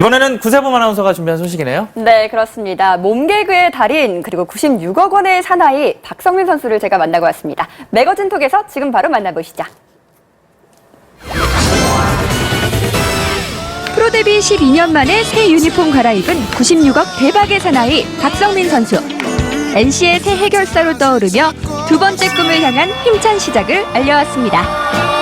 이번에는 구세범 아나운서가 준비한 소식이네요. 네, 그렇습니다. 몸개그의 달인 그리고 96억 원의 사나이 박성민 선수를 제가 만나고 왔습니다. 매거진 톡에서 지금 바로 만나보시죠. 프로 데뷔 12년 만에 새 유니폼 갈아입은 96억 대박의 사나이 박성민 선수. NC의 새 해결사로 떠오르며 두 번째 꿈을 향한 힘찬 시작을 알려왔습니다.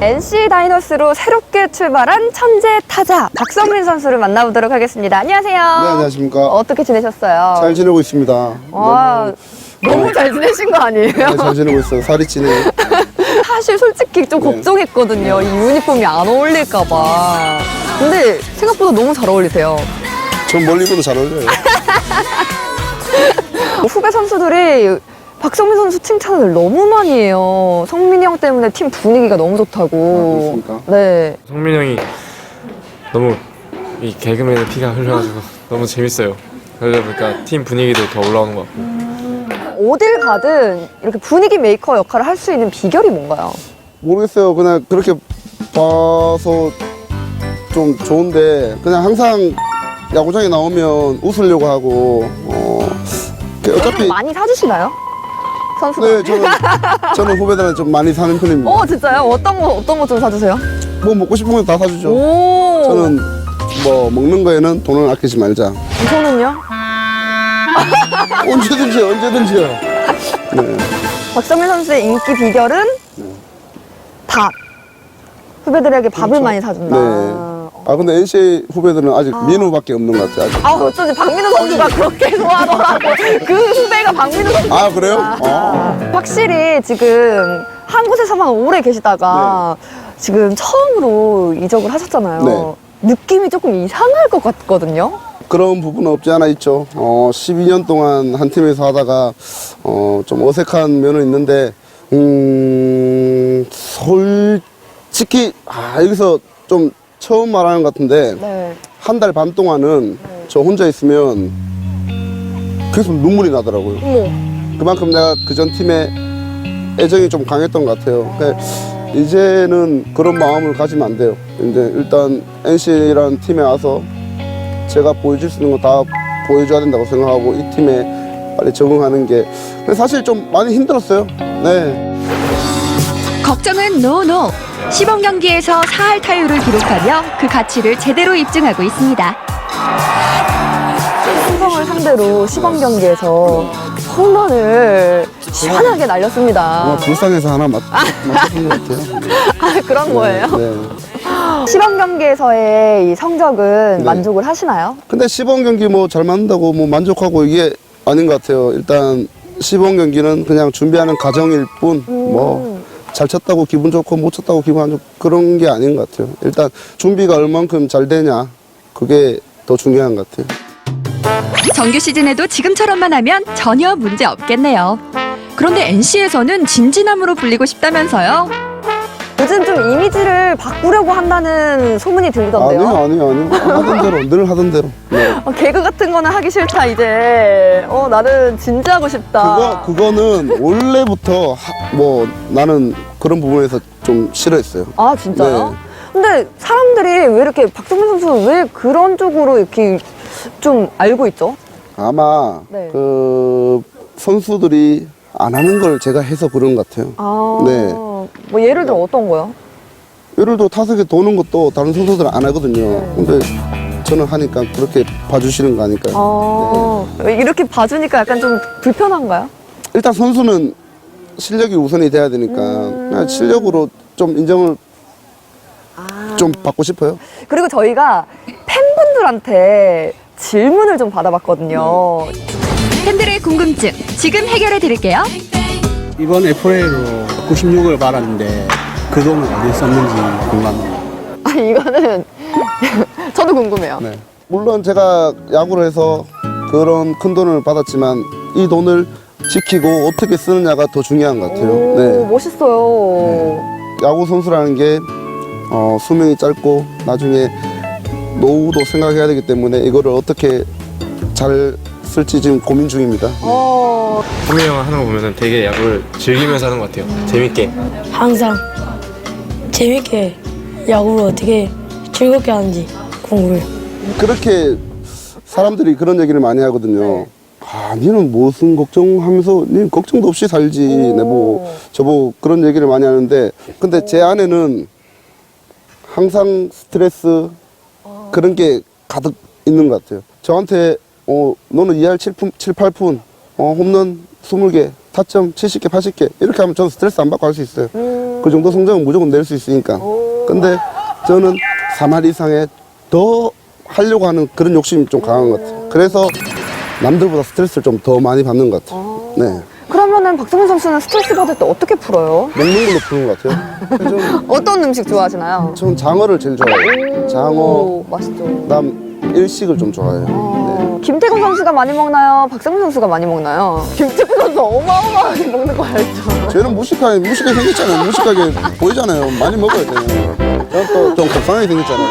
NC 다이너스로 새롭게 출발한 천재 타자 박성민 선수를 만나보도록 하겠습니다. 안녕하세요. 네, 안녕하십니까. 어떻게 지내셨어요? 잘 지내고 있습니다. 와, 너무 잘 지내신 거 아니에요? 네, 잘 지내고 있어요. 살이 찌네. 사실 솔직히 좀 네. 걱정했거든요. 이 유니폼이 안 어울릴까 봐. 근데 생각보다 너무 잘 어울리세요. 전 멀리 보도 잘 어울려요. 후배 선수들이 박성민 선수 칭찬을 너무 많이 해요. 성민이 형 때문에 팀 분위기가 너무 좋다고. 아, 그렇습니까? 네. 성민 형이 너무 이 개그맨의 피가 흘러가지고 너무 재밌어요. 그러다 보니까 팀 분위기도 더 올라오는 것 같고 어딜 가든 이렇게 분위기 메이커 역할을 할 수 있는 비결이 뭔가요? 모르겠어요. 그냥 그렇게 봐서 좀 좋은데 그냥 항상 야구장에 나오면 웃으려고 하고 어 어차피 많이 사주시나요? 선수가? 네 저는 저는 후배들한테 좀 많이 사는 편입니다. 어, 진짜요? 어떤 거, 어떤 거 좀 사주세요? 뭐 먹고 싶은 건 다 사주죠. 오. 저는 뭐 먹는 거에는 돈을 아끼지 말자. 저는요? 언제든지 언제든지요. 네. 박성민 선수의 인기 비결은 밥. 후배들에게 밥을 그렇죠. 많이 사준다. 네. 아 근데 NC 후배들은 아직 민우밖에 없는 것 같아요. 아직. 아, 어쩐지 박민우 선수가 그렇게 좋아하더라고. 그 후배가 박민우 선수. 아 그래요? 아. 확실히 지금 한 곳에서만 오래 계시다가 지금 처음으로 이적을 하셨잖아요. 네. 느낌이 조금 이상할 것 같거든요. 그런 부분은 없지 않아 있죠. 어, 12년 동안 한 팀에서 하다가 어, 좀 어색한 면은 있는데 음, 솔직히 아, 여기서 좀 처음 말하는 것 같은데 네. 한 달 반 동안은 저 혼자 있으면 계속 눈물이 나더라고요. 어머. 그만큼 내가 그전 팀에 애정이 좀 강했던 것 같아요. 그러니까 이제는 그런 마음을 가지면 안 돼요. 이제 일단 NC라는 팀에 와서 제가 보여줄 수 있는 거 다 보여줘야 된다고 생각하고 이 팀에 빨리 적응하는 게 근데 사실 좀 많이 힘들었어요. 네. 걱정은 노노. 시범 경기에서 4할 타율을 기록하며 그 가치를 제대로 입증하고 있습니다. 삼성을 상대로 시범 경기에서 홈런을 시원하게 날렸습니다. 아마 불쌍해서 하나 맞, 맞췄던 것 같아요. 아, 그런 거예요? 네. 시범 경기에서의 이 성적은 네. 만족을 하시나요? 근데 시범 경기 뭐잘 만든다고 뭐 만족하고 이게 아닌 것 같아요. 일단 시범 경기는 그냥 준비하는 과정일 뿐, 뭐 잘 쳤다고 기분 좋고 못 쳤다고 기분 안 좋고 그런 게 아닌 것 같아요. 일단 준비가 얼만큼 잘 되냐 그게 더 중요한 것 같아요. 정규 시즌에도 지금처럼만 하면 전혀 문제 없겠네요. 그런데 NC에서는 진지남으로 불리고 싶다면서요? 요즘 좀 이미지를 바꾸려고 한다는 소문이 들리던데요. 아니요, 아니요, 아니요. 하던 대로 늘 하던 대로. 네. 어, 개그 같은 거는 하기 싫다 이제. 어 나는 진지하고 싶다. 그거 그거는 원래부터 하- 뭐 나는 그런 부분에서 좀 싫어했어요. 아 진짜요? 네. 근데 사람들이 왜 이렇게 박정민 선수 왜 그런 쪽으로 이렇게 좀 알고 있죠? 아마 네. 그 선수들이 안 하는 걸 제가 해서 그런 것 같아요. 아. 네. 뭐 예를 들어 어떤 거요? 예를 들어 타석에 도는 것도 다른 선수들은 안 하거든요. 근데 저는 하니까 그렇게 봐주시는 거 아닐까요? 아 네. 이렇게 봐주니까 약간 좀 불편한가요? 일단 선수는 실력이 우선이 돼야 되니까 음. 그냥 실력으로 좀 인정을 좀 받고 싶어요. 그리고 저희가 팬분들한테 질문을 좀 받아봤거든요. 팬들의 궁금증 지금 해결해 드릴게요. 이번 FA로 96을 받았는데 그 돈은 어디에 썼는지 궁금합니다. 아 이거는 저도 궁금해요. 네. 물론 제가 야구를 해서 그런 큰 돈을 받았지만 이 돈을 지키고 어떻게 쓰느냐가 더 중요한 것 같아요. 오, 네. 멋있어요. 야구 선수라는 게 어, 수명이 짧고 나중에 노후도 생각해야 되기 때문에 이거를 어떻게 잘 쓸지 지금 고민 중입니다. 어, 성민 형 하는 거 보면은 되게 야구를 즐기면서 하는 것 같아요. 재밌게. 항상 재밌게 야구를 어떻게 즐겁게 하는지 궁금해요. 그렇게 사람들이 그런 얘기를 많이 하거든요. 아, 니는 무슨 걱정하면서, 니 걱정도 없이 살지. 내뭐 저보고 그런 얘기를 많이 하는데, 근데 제 안에는 항상 스트레스 그런 게 가득 있는 것 같아요. 저한테, 어, 너는 2할 7푼, 7, 8푼, 어, 홈런 20개, 타점 70개, 80개. 이렇게 하면 저는 스트레스 안 받고 할 수 있어요. 그 정도 성적은 무조건 낼 수 있으니까. 근데 저는 3할 이상에 더 하려고 하는 그런 욕심이 좀 강한 것 같아요. 그래서 남들보다 스트레스를 좀 더 많이 받는 것 같아요. 네. 그러면은 박성민 선수는 스트레스 받을 때 어떻게 풀어요? 먹는 걸로 푸는 것 같아요. 좀, 어떤 음식 좋아하시나요? 저는 장어를 제일 좋아해요. 장어, 오, 맛있죠. 그다음 일식을 좀 좋아해요. 네. 어, 김태균 선수가 많이 먹나요? 박성민 선수가 많이 먹나요? 김태균 선수 어마어마하게 먹는 거 알죠? 쟤는 무식하게, 무식하게 생겼잖아요. 무식하게 보이잖아요. 많이 먹어야 돼요. 저는 또좀 속상하게 생겼잖아요.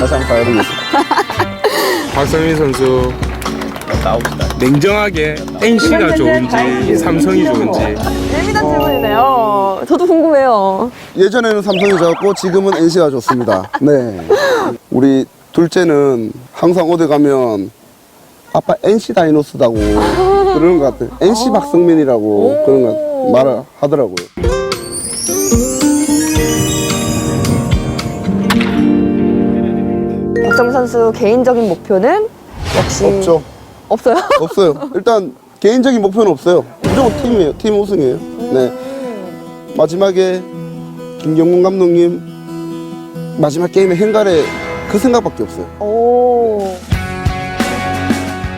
다시 한번 봐야겠습니다. 박성민 선수 냉정하게 NC가 좋은지 삼성이 좋은지 예민한 질문이네요. 저도 궁금해요. 예전에는 삼성이 좋았고 지금은 NC가 좋습니다. 네. 우리 둘째는 항상 어디 가면 아빠 NC 다이노스다고 그러는 것 같아요. NC 박성민이라고 그런 거 말을 하더라고요. 박성민 선수 개인적인 목표는 역시 없죠. 없어요? 없어요. 일단 개인적인 목표는 없어요. 무조건 팀이에요. 팀 우승이에요. 네. 마지막에 김경문 감독님 마지막 게임의 행가래 그 생각밖에 없어요. 오.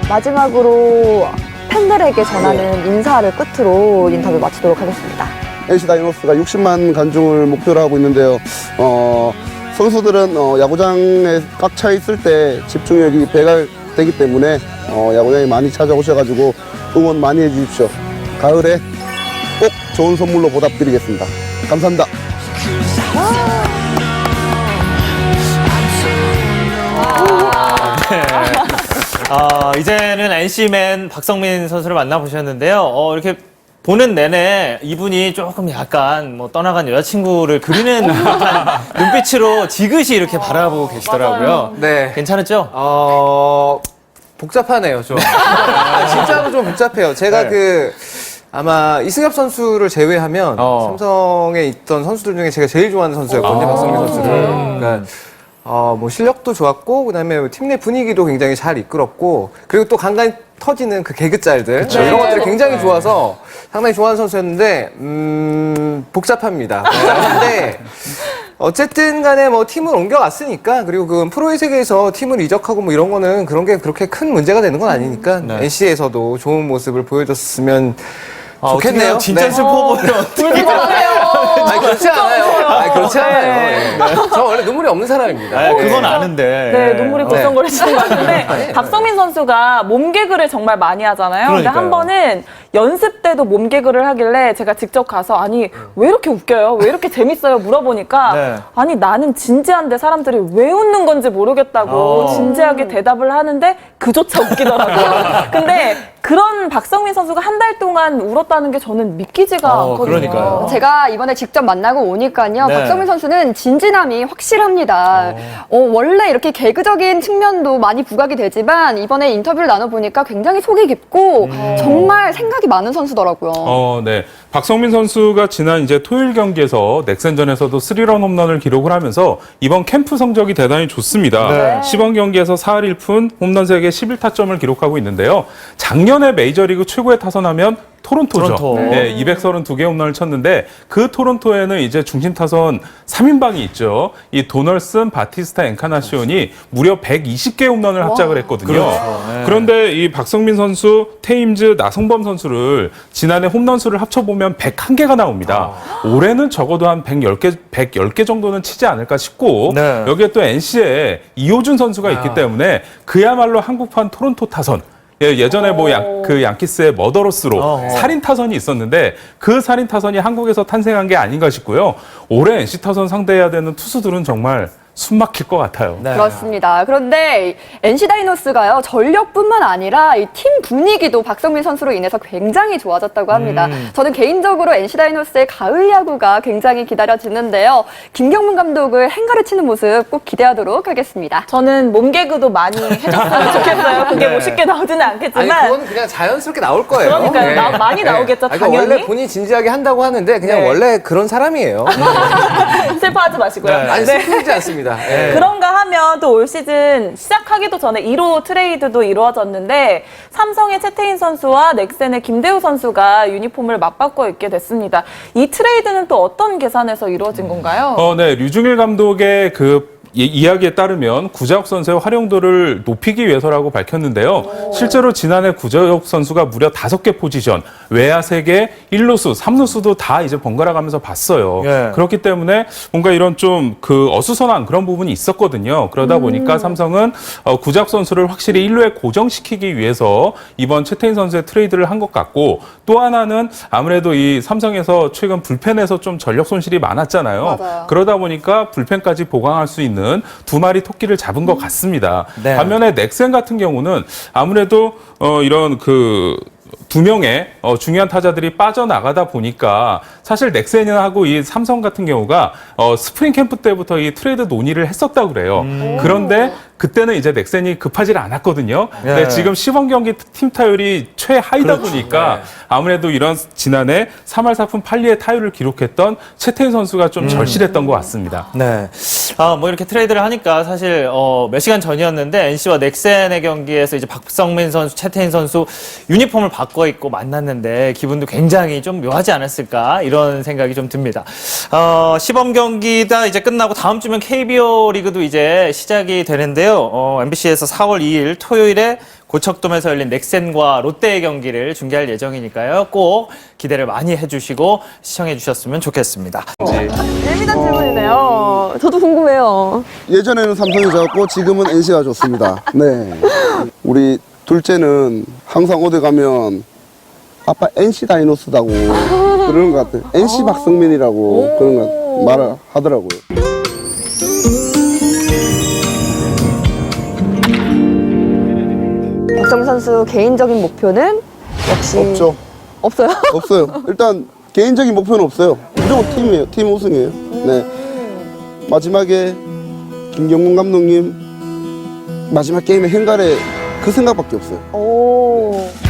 마지막으로 팬들에게 전하는 인사를 끝으로 인터뷰 마치도록 하겠습니다. NC 다이노스가 60만 관중을 목표로 하고 있는데요. 어, 선수들은 어, 야구장에 꽉 차 있을 때 집중력이 배가 되기 때문에 어, 야구장에 많이 찾아오셔가지고 응원 많이 해주십시오. 가을에 꼭 좋은 선물로 보답드리겠습니다. 감사합니다. 어, 이제는 NC맨 박성민 선수를 만나보셨는데요. 어, 이렇게 보는 내내 이분이 조금 약간 뭐 떠나간 여자친구를 그리는 듯한 눈빛으로 지그시 이렇게 바라보고 계시더라고요. 네. 괜찮았죠? 어, 복잡하네요, 좀. 아, 진짜로 좀 복잡해요. 제가 네. 그, 아마 이승엽 선수를 제외하면 어. 삼성에 있던 선수들 중에 제가 제일 좋아하는 선수였거든요, 아. 박성민 선수를. 그러니까, 어, 뭐 실력도 좋았고, 그 다음에 팀 내 분위기도 굉장히 잘 이끌었고, 그리고 또 간간히 터지는 그 개그짤들. 이런 것들이 굉장히 좋아서 상당히 좋아하는 선수였는데, 음, 복잡합니다. 근데, 어쨌든 간에 뭐 팀을 옮겨왔으니까 그리고 그 프로의 세계에서 팀을 이적하고 뭐 이런 거는 그런 게 그렇게 큰 문제가 되는 건 아니니까 네. NC에서도 좋은 모습을 보여줬으면 아, 좋겠네요. 어떻게 진짜 네. 슬퍼 보여. 어떻게. 아니 그렇지 않아요. 아니 그렇지 않아요. 예. 저 원래 눈물이 없는 사람입니다. 아, 그건 예. 아는데. 네, 눈물이 어. 글썽거리시는 것 같은데 네. 박성민 선수가 몸 개그를 정말 많이 하잖아요. 근데. 한 번은 연습 때도 몸 개그를 하길래 제가 직접 가서 아니 왜 이렇게 웃겨요? 왜 이렇게 재밌어요? 물어보니까 네. 아니 나는 진지한데 사람들이 왜 웃는 건지 모르겠다고 어. 진지하게 대답을 하는데 그조차 웃기더라고요. 근데 그런 박성민 선수가 한 달 동안 울었 다는 게 저는 믿기지가 어, 않거든요. 그러니까요. 제가 이번에 직접 만나고 오니까요. 네. 박성민 선수는 진진함이 확실합니다. 어, 원래 이렇게 개그적인 측면도 많이 부각이 되지만 이번에 인터뷰를 나눠보니까 굉장히 속이 깊고 정말 생각이 많은 선수더라고요. 어, 네. 박성민 선수가 지난 이제 토요일 경기에서 넥센전에서도 스리런 홈런을 기록을 하면서 이번 캠프 성적이 대단히 좋습니다. 네. 시범 경기에서 4할 1푼 홈런 3개 11타점을 기록하고 있는데요. 작년에 메이저리그 최고의 타선하면 토론토죠. 토론토. 네, 232개 홈런을 쳤는데 그 토론토에는 이제 중심 타선 3인방이 있죠. 이 도널슨, 바티스타, 엔카나시온이 무려 120개 홈런을 합작을 했거든요. 그렇죠. 네. 그런데 이 박성민 선수, 테임즈, 나성범 선수를 지난해 홈런 수를 합쳐 보면 101개가 나옵니다. 올해는 적어도 한 110개, 110개 정도는 치지 않을까 싶고 네. 여기에 또 NC에 이호준 선수가 있기 때문에 그야말로 한국판 토론토 타선 예, 예전에 뭐 양, 그 양키스의 머더로스로 어허. 살인 타선이 있었는데 그 살인 타선이 한국에서 탄생한 게 아닌가 싶고요. 올해 NC 타선 상대해야 되는 투수들은 정말 숨 막힐 것 같아요. 네. 그렇습니다. 그런데 NC 다이노스가요 전력뿐만 아니라 이 팀 분위기도 박성민 선수로 인해서 굉장히 좋아졌다고 합니다. 음. 저는 개인적으로 NC 다이노스의 가을 야구가 굉장히 기다려지는데요. 김경문 감독을 행가를 치는 모습 꼭 기대하도록 하겠습니다. 저는 몸 개그도 많이 해줬으면 좋겠어요. 그게 뭐 쉽게 나오지는 아니 않겠지만. 그건 그냥 자연스럽게 나올 거예요. 그러니까요. 나- 많이 나오겠죠, 아니, 그러니까 당연히. 원래 본인 진지하게 한다고 하는데 그냥 네. 원래 그런 사람이에요. 슬퍼하지 마시고요. 네. 아니 네. 슬프지 않습니다. 예. 그런가 하면 또 올 시즌 시작하기도 전에 1호 트레이드도 이루어졌는데 삼성의 채태인 선수와 넥센의 김대우 선수가 유니폼을 맞바꿔 입게 됐습니다. 이 트레이드는 또 어떤 계산에서 이루어진 건가요? 어, 네. 류중일 감독의 그 이- 이야기에 따르면 구자욱 선수의 활용도를 높이기 위해서라고 밝혔는데요. 실제로 지난해 구자욱 선수가 무려 다섯 개 포지션, 외야 세개 1루수, 3루수도 다 이제 번갈아 가면서 봤어요. 예. 그렇기 때문에 뭔가 이런 좀 그 어수선한 그런 부분이 있었거든요. 그러다 보니까 삼성은 어, 구자욱 선수를 확실히 1루에 고정시키기 위해서 이번 최태인 선수의 트레이드를 한 것 같고 또 하나는 아무래도 이 삼성에서 최근 불펜에서 좀 전력 손실이 많았잖아요. 맞아요. 그러다 보니까 불펜까지 보강할 수 있는 두 마리 토끼를 잡은 것 같습니다. 네. 반면에 넥센 같은 경우는 아무래도 어, 이런 그 두 명의 어, 중요한 타자들이 빠져나가다 보니까 사실 넥센하고 이 삼성 같은 경우가 어, 스프링 캠프 때부터 이 트레이드 논의를 했었다고 그래요. 그런데 그때는 이제 넥센이 급하지 않았거든요. 근데 네. 지금 시범 경기 팀 타율이 최하이다 보니까 아무래도 이런 지난해 3할 4푼 8리의 타율을 기록했던 채태인 선수가 좀 절실했던 것 같습니다. 네. 아, 뭐 이렇게 트레이드를 하니까 사실 어, 몇 시간 전이었는데 NC와 넥센의 경기에서 이제 박성민 선수, 채태인 선수 유니폼을 바꿔 입고 만났는데 기분도 굉장히 좀 묘하지 않았을까 이런 생각이 좀 듭니다. 어, 시범 경기가 이제 끝나고 다음 주면 KBO 리그도 이제 시작이 되는데요. 어, MBC에서 4월 2일 토요일에 고척돔에서 열린 넥센과 롯데의 경기를 중계할 예정이니까요. 꼭 기대를 많이 해주시고 시청해 주셨으면 좋겠습니다. 재미난 질문이네요. 저도 궁금해요. 예전에는 삼성이 좋았고 지금은 NC가 좋습니다. 네. 우리 둘째는 항상 어디 가면 아빠 NC 다이노스다고 그러는 것 같아요. NC 박성민이라고 그런 거 말을 하더라고요. 박성민 선수 개인적인 목표는 역시 없죠. 없어요. 없어요. 일단 개인적인 목표는 없어요. 무조건 팀이에요. 팀 우승이에요. 네. 마지막에 김경문 감독님 마지막 게임의 행가래 그 생각밖에 없어요. 오.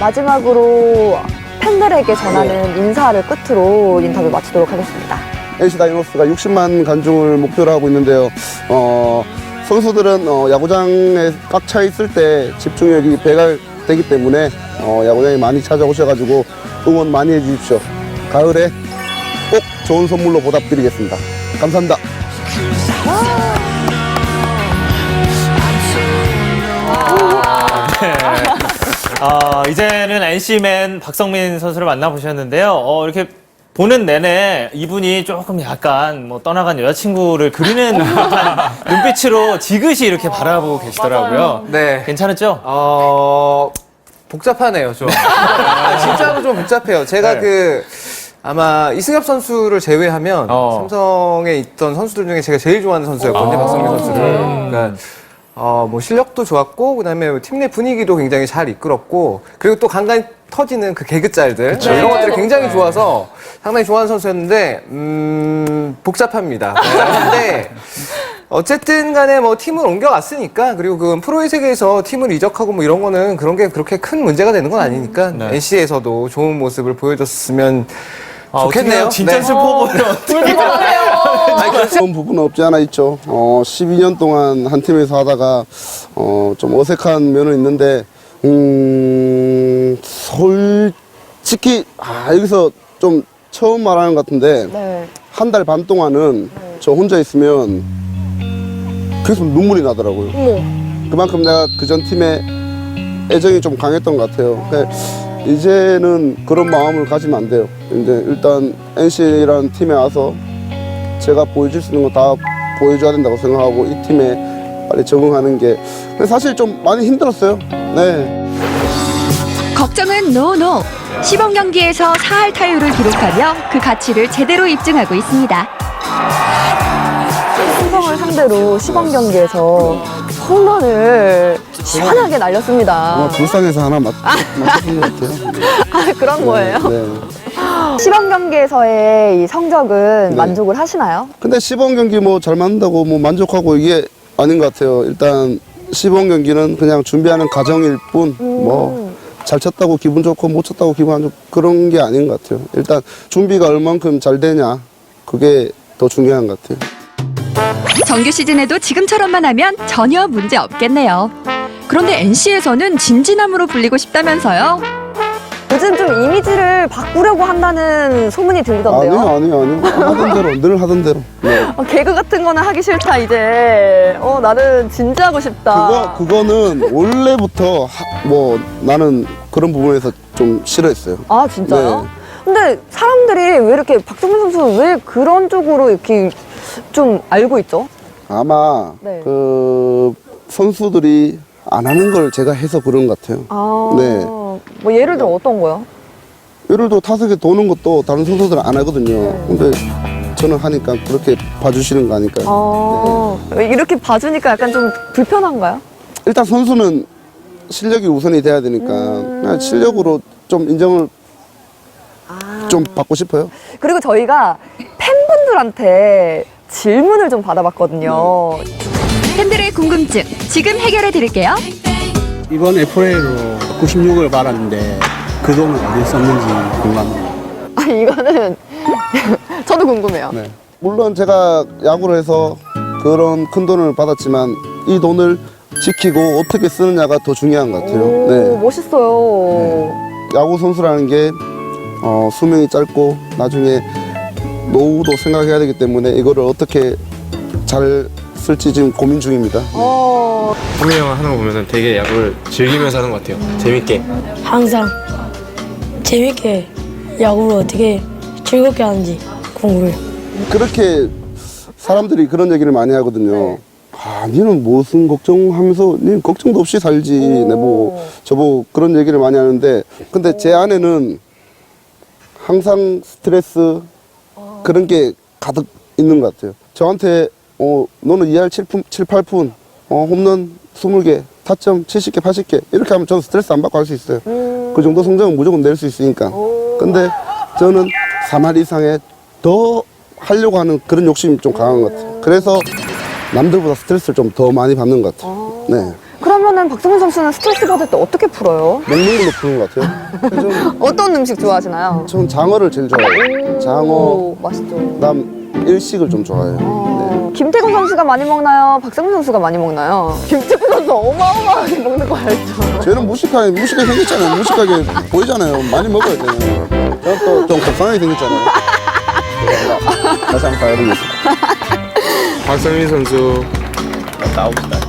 마지막으로 팬들에게 전하는 인사를 끝으로 인터뷰 마치도록 하겠습니다. NC 다이노스가 60만 관중을 목표로 하고 있는데요. 어, 선수들은 어, 야구장에 꽉 차 있을 때 집중력이 배가 되기 때문에 어, 야구장에 많이 찾아오셔가지고 응원 많이 해주십시오. 가을에 꼭 좋은 선물로 보답드리겠습니다. 감사합니다. 아, 이제는 NC맨 박성민 선수를 만나보셨는데요. 어, 이렇게 보는 내내 이분이 조금 약간 뭐 떠나간 여자친구를 그리는 듯한 눈빛으로 지그시 이렇게 바라보고 계시더라고요. 네. 괜찮았죠? 어 복잡하네요 좀. 아, 진짜로 좀 복잡해요. 제가 네. 그 아마 이승엽 선수를 제외하면 어. 삼성에 있던 선수들 중에 제가 제일 좋아하는 선수였거든요, 아. 박성민 선수를. 그러니까 어, 뭐 실력도 좋았고 그다음에 팀 내 분위기도 굉장히 잘 이끌었고 그리고 또 간간히 터지는 그 개그 짤들 이런 것들이 굉장히 좋아서 상당히 좋아하는 선수였는데 음 복잡합니다. 근데 어쨌든 간에 뭐 팀을 옮겨왔으니까 그리고 그 프로의 세계에서 팀을 이적하고 뭐 이런 거는 그런 게 그렇게 큰 문제가 되는 건 아니니까 네. NC에서도 좋은 모습을 보여줬으면 아, 좋겠네요. 진짜 네. 슬퍼 보여. 어떻게. 그런 부분은 없지 않아 있죠. 어, 12년 동안 한 팀에서 하다가 어, 좀 어색한 면은 있는데 음, 솔직히 아, 여기서 좀 처음 말하는 것 같은데 네. 한 달 반 동안은 저 혼자 있으면 계속 눈물이 나더라고요. 그만큼 내가 그전 팀에 애정이 좀 강했던 것 같아요. 그러니까 이제는 그런 마음을 가지면 안 돼요. 이제 일단 NC라는 팀에 와서 제가 보여줄 수 있는 거 다 보여줘야 된다고 생각하고 이 팀에 빨리 적응하는 게 사실 좀 많이 힘들었어요. 네. 걱정은 노노. 시범 경기에서 4할 타율을 기록하며 그 가치를 제대로 입증하고 있습니다. 상대로 시범 경기에서 홈런을 시원하게 날렸습니다. 아마 불쌍해서 하나 맞, 맞췄던 것 같아요. 아, 그런 거예요? 네. 시범 경기에서의 이 성적은 네. 만족을 하시나요? 근데 시범 경기 뭐잘 만든다고 뭐 만족하고 이게 아닌 것 같아요. 일단 시범 경기는 그냥 준비하는 과정일 뿐, 뭐 잘 쳤다고 기분 좋고 못 쳤다고 기분 안 좋고 그런 게 아닌 것 같아요. 일단 준비가 얼만큼 잘 되냐 그게 더 중요한 것 같아요. 정규 시즌에도 지금처럼만 하면 전혀 문제 없겠네요. 그런데 NC에서는 진지남으로 불리고 싶다면서요? 요즘 좀 이미지를 바꾸려고 한다는 소문이 들리던데요. 아니요, 아니요, 아니요. 하던 대로 늘 하던 대로. 네. 어, 개그 같은 거는 하기 싫다 이제. 어 나는 진지하고 싶다. 그거 그거는 원래부터 하- 뭐 나는 그런 부분에서 좀 싫어했어요. 아 진짜요? 네. 근데 사람들이 왜 이렇게 박정민 선수 왜 그런 쪽으로 이렇게 좀 알고 있죠? 아마 네. 그 선수들이 안 하는 걸 제가 해서 그런 것 같아요. 아, 네. 뭐 예를 들어 어떤 거요? 예를 들어 타석에 도는 것도 다른 선수들은 안 하거든요. 근데 저는 하니까 그렇게 봐주시는 거 아닐까요? 아, 네. 이렇게 봐주니까 약간 좀 불편한가요? 일단 선수는 실력이 우선이 돼야 되니까 그냥 실력으로 좀 인정을 좀 받고 싶어요. 그리고 저희가 팬분들한테 질문을 좀 받아봤거든요. 팬들의 궁금증 지금 해결해 드릴게요. 이번 FA로 96을 받았는데 그 돈은 어디에 썼는지 궁금합니다. 아 이거는 저도 궁금해요. 네. 물론 제가 야구를 해서 그런 큰 돈을 받았지만 이 돈을 지키고 어떻게 쓰느냐가 더 중요한 것 같아요. 오, 네. 멋있어요. 야구 선수라는 게 어, 수명이 짧고 나중에 노후도 생각해야 되기 때문에 이거를 어떻게 잘 쓸지 지금 고민 중입니다. 어, 호미 형 하는 거 보면은 되게 야구를 즐기면서 하는 것 같아요. 재밌게. 항상 재밌게 야구를 어떻게 즐겁게 하는지 궁금해요. 그렇게 사람들이 그런 얘기를 많이 하거든요. 아, 니는 무슨 걱정하면서, 니는 걱정도 없이 살지. 내뭐 저보고 그런 얘기를 많이 하는데, 근데 제 안에는 항상 스트레스 그런 게 가득 있는 것 같아요. 저한테, 어, 너는 2할 7푼, 7, 8푼, 어, 홈런 20개, 타점 70개, 80개, 이렇게 하면 저는 스트레스 안 받고 할 수 있어요. 그 정도 성적은 무조건 낼 수 있으니까. 근데 저는 3할 이상에 더 하려고 하는 그런 욕심이 좀 강한 것 같아요. 그래서 남들보다 스트레스를 좀 더 많이 받는 것 같아요. 네. 그러면은 박성민 선수는 스트레스 받을 때 어떻게 풀어요? 먹는 걸로 푸는 것 같아요. 좀, 어떤 음식 좋아하시나요? 전 장어를 제일 좋아해요. 장어, 오, 맛있죠. 그다음 일식을 좀 좋아해요. 김태균 선수가 많이 먹나요? 박성민 선수가 많이 먹나요? 김태균 선수 어마어마하게 먹는 거 알죠? 쟤는 무식하게, 무식하게 생겼잖아요. 무식하게 보이잖아요. 많이 먹어야 돼요. 저는 또좀 곱상하게 생겼잖아요. 다시 한번 봐야겠습니다. 박성민 선수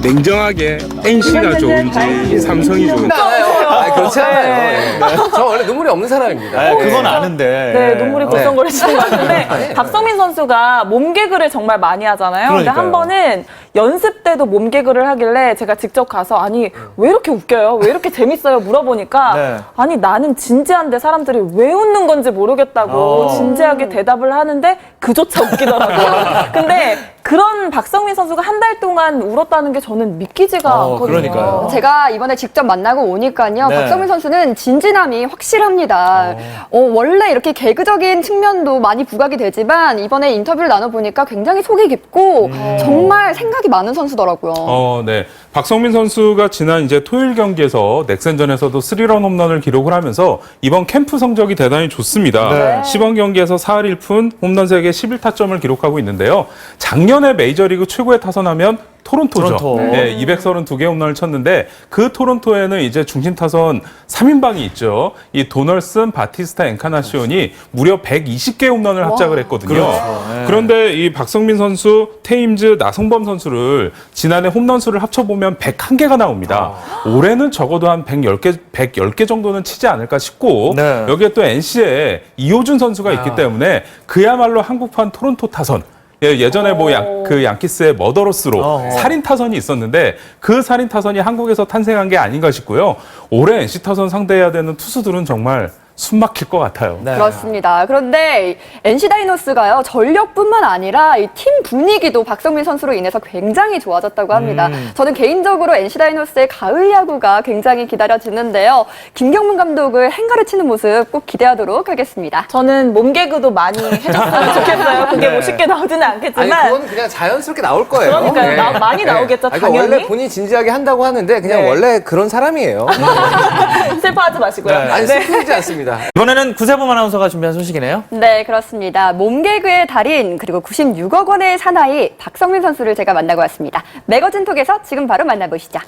냉정하게 NC가 좋은지 삼성이 좋은지 아, 그렇지 않아요. 예. 저 원래 눈물이 없는 사람입니다. 아, 그건 예. 아는데. 네, 눈물이 어. 글썽거리시는 것 같은데 박성민 선수가 몸 개그를 정말 많이 하잖아요. 근데 그러니까요. 한 번은 연습 때도 몸 개그를 하길래 제가 직접 가서 아니 왜 이렇게 웃겨요? 왜 이렇게 재밌어요? 물어보니까 네. 아니 나는 진지한데 사람들이 왜 웃는 건지 모르겠다고 어. 진지하게 대답을 하는데 그조차 웃기더라고요. 근데 그런 박성민 선수가 한 달 동안 울었다는 게 저는 믿기지가 어, 않거든요. 그러니까요. 제가 이번에 직접 만나고 오니까요. 네. 박성민 선수는 진지남이 확실합니다. 어, 원래 이렇게 개그적인 측면도 많이 부각이 되지만 이번에 인터뷰를 나눠보니까 굉장히 속이 깊고 정말 생각 이 많은 선수더라고요. 어, 네. 박성민 선수가 지난 이제 토요일 경기에서 넥센전에서도 스리런 홈런을 기록을 하면서 이번 캠프 성적이 대단히 좋습니다. 네. 시범 경기에서 4할 1푼, 홈런 3개 11타점을 기록하고 있는데요. 작년에 메이저리그 최고의 타선하면 토론토죠. 토론토. 네, 232개 홈런을 쳤는데 그 토론토에는 이제 중심 타선 3인방이 있죠. 이 도널슨, 바티스타, 엔카나시온이 무려 120개 홈런을 합작을 했거든요. 그렇죠. 네. 그런데 이 박성민 선수, 테임즈, 나성범 선수를 지난해 홈런 수를 합쳐 보면 101개가 나옵니다. 올해는 적어도 한 110개, 110개 정도는 치지 않을까 싶고 네. 여기에 또 NC에 이호준 선수가 있기 때문에 그야말로 한국판 토론토 타선 예, 예전에 뭐 양, 그 양키스의 머더러스로 어허. 살인 타선이 있었는데 그 살인 타선이 한국에서 탄생한 게 아닌가 싶고요. 올해 NC 타선 상대해야 되는 투수들은 정말 숨 막힐 것 같아요. 네. 그렇습니다. 그런데 NC 다이노스가요 전력뿐만 아니라 이 팀 분위기도 박성민 선수로 인해서 굉장히 좋아졌다고 합니다. 음. 저는 개인적으로 NC 다이노스의 가을 야구가 굉장히 기다려지는데요. 김경문 감독을 행가를 치는 모습 꼭 기대하도록 하겠습니다. 저는 몸 개그도 많이 해줬으면 좋겠어요. 그게 네. 뭐 쉽게 나오지는 아니 않겠지만. 그건 그냥 자연스럽게 나올 거예요. 그러니까요. 나- 많이 나오겠죠, 아니, 그러니까 당연히. 원래 본인 진지하게 한다고 하는데 그냥 네. 원래 그런 사람이에요. 슬퍼하지 마시고요. 네. 아니 슬프지 않습니다. 이번에는 구세범 아나운서가 준비한 소식이네요. 네, 그렇습니다. 몸개그의 달인 그리고 96억 원의 사나이 박성민 선수를 제가 만나고 왔습니다. 매거진 톡에서 지금 바로 만나보시죠.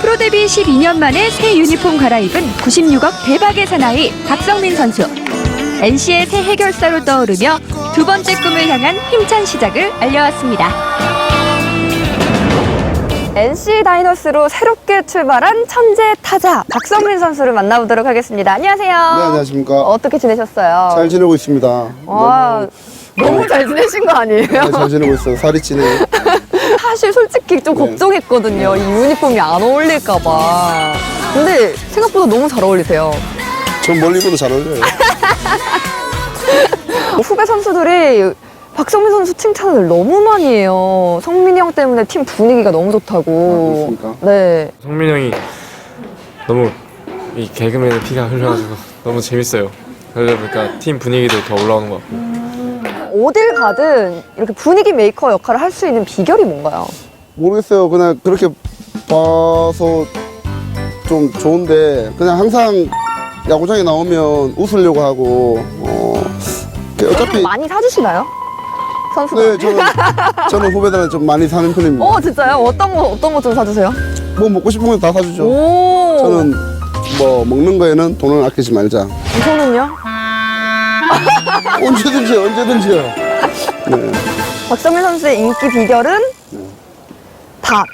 프로 데뷔 12년 만에 새 유니폼 갈아입은 96억 대박의 사나이 박성민 선수. NC의 새 해결사로 떠오르며 두 번째 꿈을 향한 힘찬 시작을 알려왔습니다. NC 다이노스로 새롭게 출발한 천재 타자 박성민 선수를 만나보도록 하겠습니다. 안녕하세요. 네, 안녕하십니까. 어떻게 지내셨어요? 잘 지내고 있습니다. 와, 너무 잘 지내신 거 아니에요? 네, 잘 지내고 있어요. 살이 찌네요. 사실 솔직히 좀 네. 걱정했거든요. 이 유니폼이 안 어울릴까봐. 근데 생각보다 너무 잘 어울리세요. 전 멀리 보도 잘 어울려요. 후배 선수들이 박성민 선수 칭찬을 너무 많이 해요. 성민이 형 때문에 팀 분위기가 너무 좋다고. 아, 그렇습니까? 네. 성민 형이 너무 이 개그맨의 피가 흘러가지고 너무 재밌어요. 그러다 보니까 팀 분위기도 더 올라오는 것 같고. 어딜 가든 이렇게 분위기 메이커 역할을 할 수 있는 비결이 뭔가요? 모르겠어요. 그냥 그렇게 봐서 좀 좋은데 그냥 항상 야구장에 나오면 웃으려고 하고 어, 어차피 많이 사주시나요? 선수가? 네 저는 저는 후배들한테 좀 많이 사는 편입니다. 어, 진짜요? 어떤 거, 어떤 거 좀 사주세요? 뭐 먹고 싶은 건 다 사주죠. 오. 저는 뭐 먹는 거에는 돈을 아끼지 말자. 저는요? 언제든지 언제든지요. 네. 박성민 선수의 인기 비결은 밥.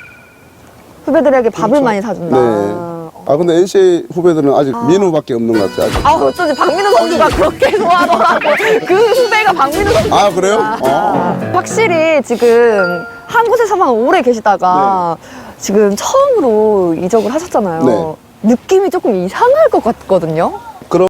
후배들에게 밥을 많이 사준다. 네. 아 근데 NC 후배들은 아직 민우밖에 없는 것 같아요. 아직. 아, 어쩐지 박민우 선수가 그렇게 좋아하더라고. 그 후배가 박민우 선수. 아 그래요? 아. 확실히 지금 한 곳에서만 오래 계시다가 지금 처음으로 이적을 하셨잖아요. 네. 느낌이 조금 이상할 것 같거든요.